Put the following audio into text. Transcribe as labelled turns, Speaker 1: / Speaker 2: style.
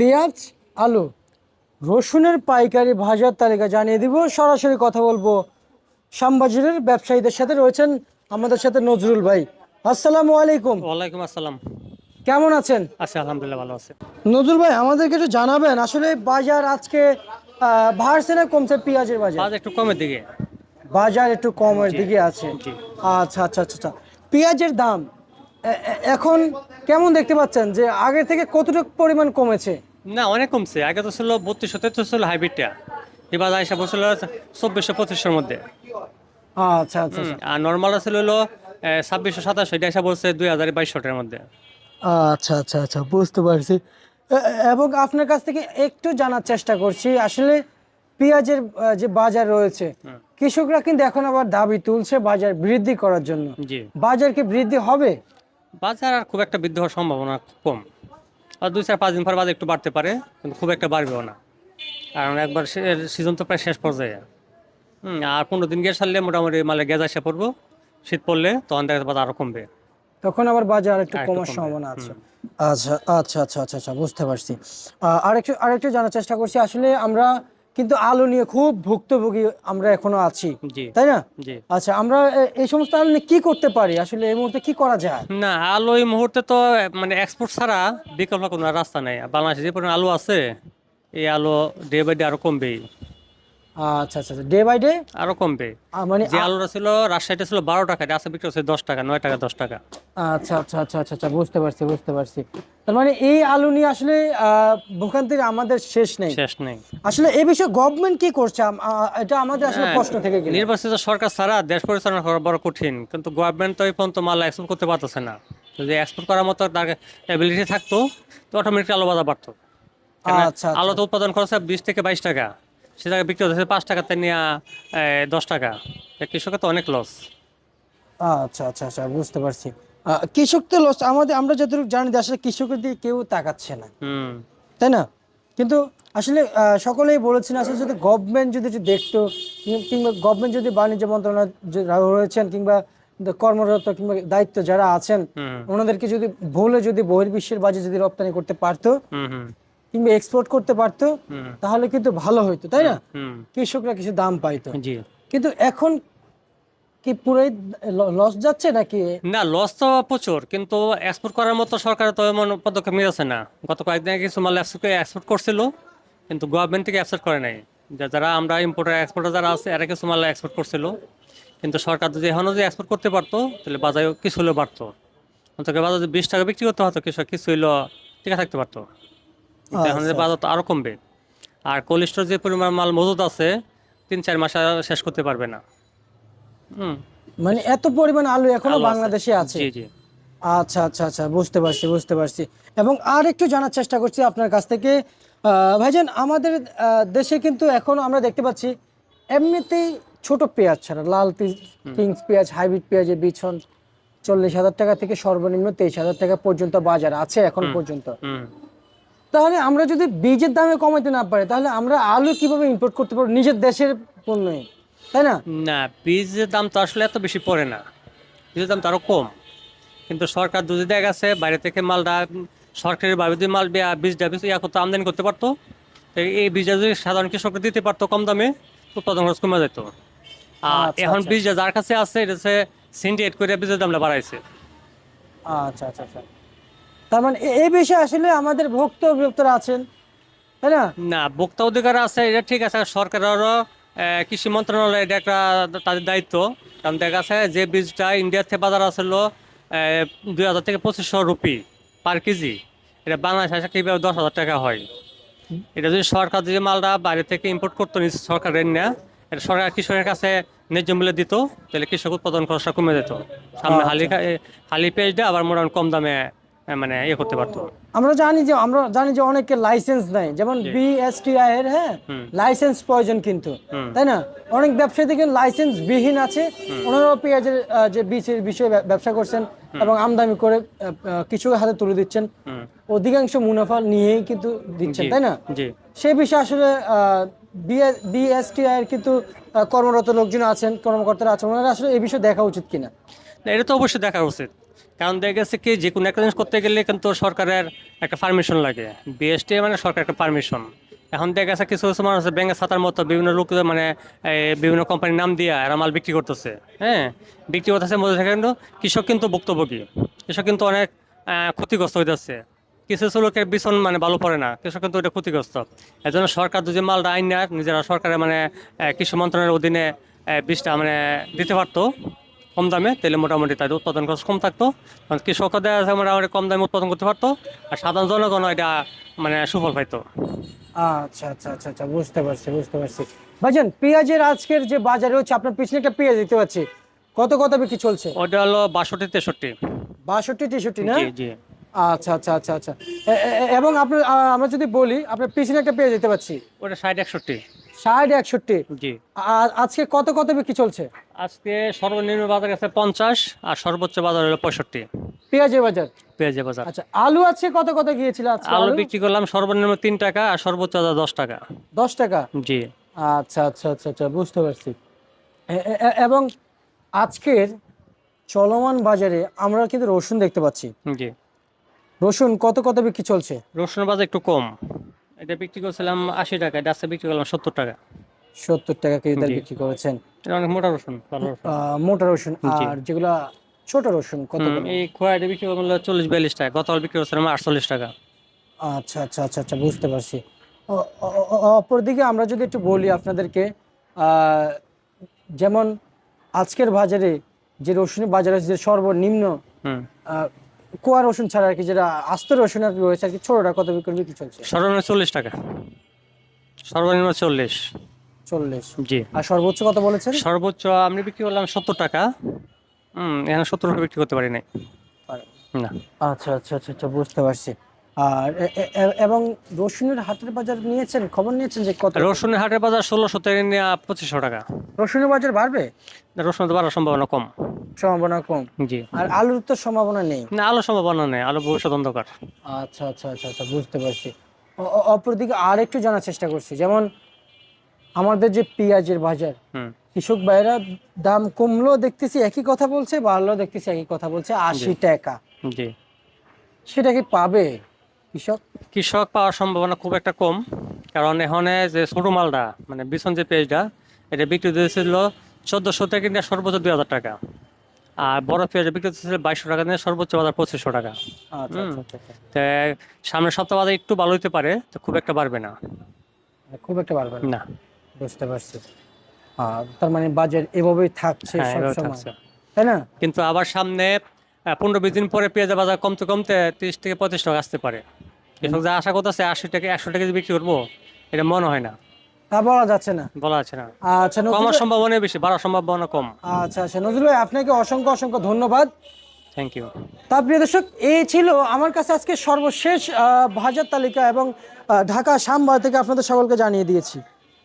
Speaker 1: পেঁয়াজ আলু। রসুনের পাইকারি ভাজার তালিকা জানিয়ে দিব। সরাসরি কথা বলব শ্যামবাজারের ব্যবসায়ীদের সাথে। রয়েছেন আমাদের সাথে নজরুল ভাই। আসসালামু আলাইকুম।
Speaker 2: ওয়ালাইকুম আসসালাম।
Speaker 1: কেমন আছেন?
Speaker 2: আছি আলহামদুলিল্লাহ ভালো আছে।
Speaker 1: নজরুল ভাই আমাদেরকে একটু জানাবেন আসলে বাজার আজকে বাড়ছে না কমছে পেঁয়াজের বাজার?
Speaker 2: আজ একটু কমের দিকে।
Speaker 1: বাজার একটু কমের দিকে আছে। আচ্ছা আচ্ছা আচ্ছা আচ্ছা। পেঁয়াজের দাম এখন কেমন দেখতে পাচ্ছেন? যে আগের থেকে কতটুকু পরিমাণ কমেছে?
Speaker 2: না অনেক কমছে। আগে তো ছিল বত্রিশশো তেত্রিশশো ছিল হাইব্রিডটা। এবার আইসা বলছিল চব্বিশশো পঁচিশশোর মধ্যে।
Speaker 1: আচ্ছা আচ্ছা
Speaker 2: আর নর্মাল ছিল হলো ছাব্বিশশো সাতাশশো এটা এসে বলছে দুই হাজার বাইশশোটার মধ্যে।
Speaker 1: আচ্ছা আচ্ছা আচ্ছা বুঝতে পারছি। এবং আপনার কাছ থেকে একটু জানার চেষ্টা করছি আসলে পেঁয়াজের যে বাজার রয়েছে কৃষকরা কিন্তু এখন আবার দাবি তুলছে বাজার বৃদ্ধি করার জন্য। বাজার কি বৃদ্ধি হবে?
Speaker 2: বাজার আর খুব একটা বৃদ্ধি হওয়ার সম্ভাবনা কম। দুই চার পাঁচ দিন পর বাজার একটু বাড়তে পারে কিন্তু খুব একটা বাড়বেও না। কারণ একবার সিজন তো প্রায় শেষ পর্যায়ে। হুম আর পনেরো দিন গিয়ে সারলে মোটামুটি মালে গ্যাস আসে পড়ব। শীত পড়লে তখন দেখা যাবে আরও কমবে।
Speaker 1: তখন আবার বাজার একটু কমার সম্ভাবনা আছে। আচ্ছা আচ্ছা আচ্ছা আচ্ছা আচ্ছা বুঝতে পারছি। আরেকটু আরেকটু জানার চেষ্টা করছি। আসলে আমরা কিন্তু আলু নিয়ে খুব ভুক্তভোগী আমরা এখনও আছি তাই না? আচ্ছা আমরা এই সমস্ত আলু নিয়ে কি করতে পারি? আসলে এই মুহূর্তে কি করা যায়?
Speaker 2: না আলু এই মুহূর্তে তো মানে এক্সপোর্ট ছাড়া বিকল্প কোনো রাস্তা নেই। বাংলাদেশে যে পরিমাণ আলু আছে এই আলু ডে বাই ডে আরও কমবেই।
Speaker 1: আচ্ছা আচ্ছা ডে বাই ডে
Speaker 2: আরও কমবে।
Speaker 1: মানে
Speaker 2: যে আলুটা ছিল রাজশাহীতে ছিল বারো টাকা বিক্রি হচ্ছে দশ টাকা নয় টাকা দশ টাকা।
Speaker 1: আচ্ছা আচ্ছা আচ্ছা আচ্ছা আচ্ছা বুঝতে পারছি বুঝতে পারছি। তার মানে এই আলু নিয়ে আসলে ভোগান্তির আমাদের শেষ নেই।
Speaker 2: শেষ নেই।
Speaker 1: আসলে এই বিষয়ে গভর্নমেন্ট কি করছে? এটা আমাদের আসলে
Speaker 2: হ্যাঁ,
Speaker 1: প্রশ্ন থেকে গেল।
Speaker 2: নির্বাচিত সরকার ছাড়া দেশ পরিচালনা করা বড় কঠিন কিন্তু গভর্নমেন্ট তো এই পর্যন্ত মাল এক্সপোর্ট করতে পারতেছে না। যদি এক্সপোর্ট করার মতো তার অ্যাবিলিটি থাকতো তো অটোমেটিক আলু বাজার বাড়তো
Speaker 1: আচ্ছা
Speaker 2: আলু তো উৎপাদন খরচ বিশ থেকে বাইশ টাকা। সে জায়গায় বিক্রি হচ্ছে পাঁচ টাকাতে নিয়ে দশ টাকা। কৃষকের তো অনেক লস
Speaker 1: আচ্ছা আচ্ছা আচ্ছা বুঝতে পারছি। কৃষক তো লস আমাদের আমরা যতটুকু জানি আসলে কৃষকের দিকে কেউ তাকাচ্ছে না। তাই না? কিন্তু আসলে সকলেই বলেছেন আসলে যদি গভর্নমেন্ট যদি দেখতো কিংবা গভর্নমেন্ট যদি বাণিজ্য মন্ত্রণালয় রয়েছেন কিংবা কর্মরত কিংবা দায়িত্ব যারা আছেন ওনাদেরকে যদি ভুলে যদি বহির্বিশ্বের বাজে যদি রপ্তানি করতে পারতো কিংবা এক্সপোর্ট করতে পারতো তাহলে কিন্তু ভালো হতো তাই না? কৃষকরা কিছু দাম পাইতো। কিন্তু এখন কি লস যাচ্ছে নাকি?
Speaker 2: না লস তো প্রচুর কিন্তু এক্সপোর্ট করার মতো সরকার তো এমন পদক্ষেপ নিয়েছে না। গত কয়েকদিন আগে কিছু মাল এক্সপোর্ট করছিল কিন্তু গভর্নমেন্ট থেকে অ্যাকসেপ্ট করে নাই। যারা আমরা ইম্পোর্টার এক্সপোর্টার যারা আছে এরা কিছু মাল এক্সপোর্ট করছিল। কিন্তু সরকার যদি এখনও যদি এক্সপোর্ট করতে পারতো তাহলে বাজারে কিছু হলেও বাড়তো। অন্তত বাজারে বিশ টাকা বিক্রি করতে হতো কৃষক কিছু হইল টিকে থাকতে পারতো। এখন যে বাজার তো আরও কমবে। আর কোল্ড স্টোর যে পরিমাণ মাল মজুদ আছে তিন চার মাস শেষ করতে পারবে না। হুম।
Speaker 1: মানে এত পরিমাণ আলু
Speaker 2: এখনও
Speaker 1: বাংলাদেশে আছে?
Speaker 2: জি জি।
Speaker 1: আচ্ছা আচ্ছা আচ্ছা বুঝতে পারছি বুঝতে পারছি। এবং আর একটু জানার চেষ্টা করছি আপনার কাছ থেকে। ভাইজান আমাদের দেশে কিন্তু এখন আমরা দেখতে পাচ্ছি এমনিতেই ছোট পেঁয়াজ ছাড়া লাল কিংস পেঁয়াজ হাইব্রিড পেঁয়াজের বিছন চল্লিশ হাজার টাকা থেকে সর্বনিম্ন তেইশ হাজার টাকা পর্যন্ত বাজার আছে এখন পর্যন্ত। তাহলে আমরা যদি বীজের দামে কমাতে না পারি তাহলে আমরা আলু কীভাবে ইম্পোর্ট করতে পারব নিজের দেশের পণ্যই তাই না?
Speaker 2: না বীজের দাম তো আসলে এত বেশি পড়ে না। বীজের দাম তো আরও কম। কিন্তু সরকার যদি দেখা গেছে বাইরে থেকে মালটা উম, সরকারি ভাবে যদি মাল বেয়া- বীজটা বীজ ইয়া করতো আমদানি করতে পারতো। এই বীজটা যদি সাধারণ কৃষকরা দিতে পারতো কম দামে উৎপাদন খরচ কমে যেত। আর
Speaker 1: আচ্ছা,
Speaker 2: এখন
Speaker 1: আচ্ছা।
Speaker 2: বীজটা যার কাছে আছে এটা হচ্ছে সিন্ডিকেট করে বীজের দামটা বাড়াইছে।
Speaker 1: আচ্ছা আচ্ছা আচ্ছা। তার মানে এই বিষয়ে আসলে আমাদের ভক্ত বিভক্তরা আছেন তাই না?
Speaker 2: না ভোক্তা অধিকার আছে এটা ঠিক আছে সরকারেরও কৃষি মন্ত্রণালয় এটা একটা তাদের দায়িত্ব। কারণ দেখা যাচ্ছে যে বীজটা ইন্ডিয়ার থেকে বাজার আসলো দুই হাজার থেকে পঁচিশশো রুপি পার কেজি। এটা বাংলাদেশ আসে কীভাবে দশ হাজার টাকা হয়? এটা যদি সরকার যদি মালটা বাইরে থেকে ইম্পোর্ট করতো নিজ সরকারের না এটা সরকার কৃষকের কাছে ন্যায্য মূল্যে দিত তাহলে কৃষক উৎপাদন খরচটা কমে যেত। সামনে হালি খা- এ, হালি পেঁয়াজটা আবার মোটামুটি কম দামে মানে ইয়ে করতে পারতো।
Speaker 1: আমরা জানি যে আমরা জানি যে অনেকে লাইসেন্স নাই যেমন বিএসটিআই এর হ্যাঁ লাইসেন্স প্রয়োজন কিন্তু। তাই না? অনেক ব্যবসায়ী দেখেন লাইসেন্স বিহীন আছে ওনারাও পেঁয়াজের যে বীজের বিষয়ে ব্যবসা করছেন এবং আমদানি করে কৃষকের হাতে তুলে দিচ্ছেন। অধিকাংশ মুনাফা নিয়েই কিন্তু দিচ্ছেন তাই না?
Speaker 2: জি।
Speaker 1: সেই বিষয়ে আসলে বিএসটিআই এর কিন্তু কর্মরত লোকজন আছেন কর্মকর্তারা আছেন। ওনারা আসলে এই বিষয়ে দেখা উচিত কিনা?
Speaker 2: না এটা তো অবশ্যই দেখা উচিত। কারণ দেখা গেছে কি, যে কোনো একটা জিনিস করতে গেলে কিন্তু সরকারের একটা পারমিশন লাগে। বিএসটি মানে সরকার একটা পারমিশন এখন দেখা গেছে কিছু কিছু মানুষ আছে ব্যাংকে ছাতার মতো বিভিন্ন লোক মানে বিভিন্ন কোম্পানির নাম দিয়ে এরা মাল বিক্রি করতেছে। হ্যাঁ? বিক্রি করতেছে মধ্যে থেকে কিন্তু কৃষক কিন্তু ভুক্তভোগী। কৃষক কিন্তু অনেক ক্ষতিগ্রস্ত হইতেছে। কিছু কিছু লোকের বিছন মানে ভালো পড়ে না। কৃষক কিন্তু এটা ক্ষতিগ্রস্ত। এর জন্য সরকার যদি মালটা আইন নেয়, নিজেরা সরকারের মানে কৃষি মন্ত্রণালয়ের অধীনে বীজটা মানে দিতে পারতো। কম দামে তাহলে মোটামুটি তাদের উৎপাদন খরচ কম থাকতো। কারণ কৃষকরা দেখা যাচ্ছে মোটামুটি কম দামে উৎপাদন করতে পারতো আর সাধারণ জনগণ এটা মানে সুফল পাইতো।
Speaker 1: আচ্ছা আচ্ছা আচ্ছা আচ্ছা বুঝতে পারছি বুঝতে পারছি। ভাইজান পেঁয়াজের আজকের যে বাজারে হচ্ছে আপনার পিছনে একটা পেঁয়াজ দিতে পাচ্ছি। কত কত বিক্রি চলছে?
Speaker 2: ওটা হলো বাষট্টি তেষট্টি।
Speaker 1: বাষট্টি তেষট্টি না?
Speaker 2: জি
Speaker 1: আচ্ছা আচ্ছা আচ্ছা আচ্ছা। এবং আপনার আমরা যদি বলি আপনার পিছনে একটা পেঁয়াজ দিতে পাচ্ছি।
Speaker 2: ওটা ষাট একষট্টি।
Speaker 1: ষাট একষট্টি।
Speaker 2: জি।
Speaker 1: আর আজকে কত কত বিক্রি চলছে?
Speaker 2: আজকে সর্বনিম্ন বাজার আছে পঞ্চাশ আর সর্বোচ্চ বাজার হলো পঁয়ষট্টি।
Speaker 1: পেঁয়াজের বাজার?
Speaker 2: পেঁয়াজের বাজার।
Speaker 1: আচ্ছা আলু আজকে কত কত গিয়েছিল আজকে
Speaker 2: আলু বিক্রি করলাম সর্বনিম্ন তিন টাকা আর সর্বোচ্চ বাজার দশ টাকা।
Speaker 1: দশ টাকা?
Speaker 2: জি।
Speaker 1: আচ্ছা আচ্ছা আচ্ছা আচ্ছা বুঝতে পারছি। এবং আজকের চলমান বাজারে আমরা কিন্তু রসুন দেখতে পাচ্ছি।
Speaker 2: জি।
Speaker 1: রসুন কত কত বিক্রি চলছে?
Speaker 2: রসুনের বাজার একটু কম। এটা বিক্রি করছিলাম আশি টাকা এটা আজকে বিক্রি করলাম সত্তর টাকা।
Speaker 1: সত্তর টাকা কেজি দর বিক্রি করেছেন।
Speaker 2: এটা অনেক মোটা রসুন
Speaker 1: মোটা রসুন আর যেগুলা ছোট রসুন কত?
Speaker 2: এই খোয়াইটা বিক্রি করলাম চল্লিশ বিয়াল্লিশ টাকা গতকাল বিক্রি করছিলাম আটচল্লিশ টাকা।
Speaker 1: আচ্ছা আচ্ছা আচ্ছা আচ্ছা বুঝতে পারছি। অপরদিকে আমরা যদি একটু বলি আপনাদেরকে আহ, যেমন আজকের বাজারে যে রসুনের বাজারে যে সর্বনিম্ন কোয়া রসুন ছাড়া আর কি যেটা আস্ত রসুন আর কি রয়েছে আর কি ছোটটা কত বিক্রি বিক্রি চলছে?
Speaker 2: সর্বনিম্ন চল্লিশ টাকা। সর্বনিম্ন চল্লিশ।
Speaker 1: চল্লিশ।
Speaker 2: জি।
Speaker 1: আর সর্বোচ্চ কত বলেছেন?
Speaker 2: সর্বোচ্চ আমি বিক্রি করলাম সত্তর টাকা। হুম এখানে সত্তর টাকা বিক্রি করতে পারি নাই। না।
Speaker 1: আচ্ছা আচ্ছা আচ্ছা আচ্ছা বুঝতে পারছি। আর এবং রসুনের হাটের বাজার নিয়েছেন? খবর নিয়েছেন যে কত?
Speaker 2: রসুনের হাটের বাজার ষোলোশো থেকে নিয়ে পঁচিশশো টাকা।
Speaker 1: রসুনের বাজার বাড়বে?
Speaker 2: রসুন তো বাড়ার সম্ভাবনা কম।
Speaker 1: সম্ভাবনা কম।
Speaker 2: জি।
Speaker 1: আর আলুর তো সম্ভাবনা নেই।
Speaker 2: না আলো সম্ভাবনা নেই আলো ভবিষ্যৎ অন্ধকার।
Speaker 1: আচ্ছা আচ্ছা আচ্ছা আচ্ছা বুঝতে পারছি। অপরদিকে আর একটু জানার চেষ্টা করছি যেমন আমাদের যে পেঁয়াজের বাজার
Speaker 2: হুম।
Speaker 1: কৃষক ভাইরা দাম কমলেও দেখতেছি একই কথা বলছে বাড়লেও দেখতেছি একই কথা বলছে আশি টাকা।
Speaker 2: জি।
Speaker 1: সেটা কি পাবে কৃষক?
Speaker 2: কৃষক পাওয়ার সম্ভাবনা খুব একটা কম কারণ এখানে যে ছোট মালটা মানে বিছন যে পেঁয়াজটা এটা বিক্রি দিয়েছিল চোদ্দোশো থেকে সর্বোচ্চ দুই হাজার টাকা। আর বড় পেঁয়াজ বিক্রি দিয়েছিল বাইশশো টাকা নিয়ে সর্বোচ্চ বাজার পঁচিশশো টাকা।
Speaker 1: আচ্ছা আচ্ছা আচ্ছা।
Speaker 2: তো সামনের সপ্তাহ বাজার একটু ভালো হতে পারে তো খুব একটা বাড়বে না।
Speaker 1: খুব একটা পারবে না? বুঝতে পারছি। তার মানে বাজার এভাবেই থাকছে
Speaker 2: হ্যাঁ থাকছে।
Speaker 1: তাই না?
Speaker 2: কিন্তু আবার সামনে পনেরো বিশ দিন পরে পেঁয়াজের বাজার কমতে কমতে তিরিশ থেকে পঁয়ত্রিশ টাকা আসতে পারে। যা আশা করতেছে আশি টাকা একশো টাকা বিক্রি করব এটা মনে হয় না।
Speaker 1: তা বলা যাচ্ছে না।
Speaker 2: বলা যাচ্ছে না।
Speaker 1: আচ্ছা
Speaker 2: কমার সম্ভাবনা বেশি বাড়ার সম্ভাবনা কম।
Speaker 1: আচ্ছা আচ্ছা নজরুল ভাই আপনাকে অসংখ্য অসংখ্য ধন্যবাদ।
Speaker 2: থ্যাংক ইউ
Speaker 1: তা প্রিয় দর্শক এই ছিল আমার কাছে আজকে সর্বশেষ ভাজার বাজার তালিকা এবং ঢাকা শ্যামবাজার থেকে আপনাদের সকলকে জানিয়ে দিয়েছি।